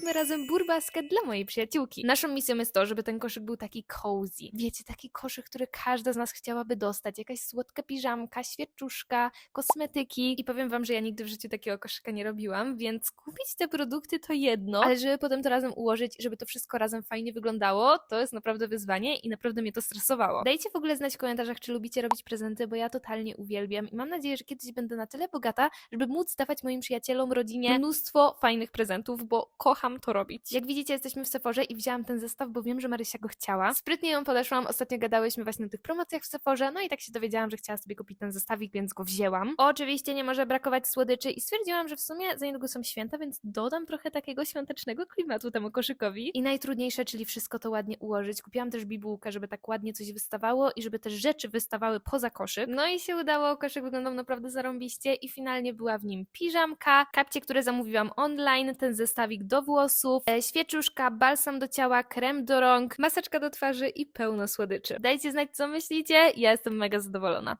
zróbmy razem burbaskę dla mojej przyjaciółki. Naszą misją jest to, żeby ten koszyk był taki cozy. Wiecie, taki koszyk, który każda z nas chciałaby dostać. Jakaś słodka piżamka, świeczuszka, kosmetyki. I powiem wam, że ja nigdy w życiu takiego koszyka nie robiłam, więc kupić te produkty to jedno, ale żeby potem to razem ułożyć, żeby to wszystko razem fajnie wyglądało, to jest naprawdę wyzwanie i naprawdę mnie to stresowało. Dajcie w ogóle znać w komentarzach, czy lubicie robić prezenty, bo ja totalnie uwielbiam i mam nadzieję, że kiedyś będę na tyle bogata, żeby móc dawać moim przyjacielom, rodzinie mnóstwo fajnych prezentów, bo kocham to robić. Jak widzicie, jesteśmy w Sephorze i wzięłam ten zestaw, bo wiem, że Marysia go chciała. Sprytnie ją podeszłam, ostatnio gadałyśmy właśnie o tych promocjach w Sephorze, no i tak się dowiedziałam, że chciała sobie kupić ten zestawik, więc go wzięłam. Oczywiście nie może brakować słodyczy i stwierdziłam, że w sumie za niedługo są święta, więc dodam trochę takiego świątecznego klimatu temu koszykowi. I najtrudniejsze, czyli wszystko to ładnie ułożyć. Kupiłam też bibułkę, żeby tak ładnie coś wystawało i żeby też rzeczy wystawały poza koszyk. No i się udało, koszyk wyglądał naprawdę zarąbiście i finalnie była w nim piżamka, kapcie, które zamówiłam online, ten zestawik do włosów, e, świeczuszka, balsam do ciała, krem do rąk, maseczka do twarzy i pełno słodyczy. Dajcie znać, co myślicie, ja jestem mega zadowolona.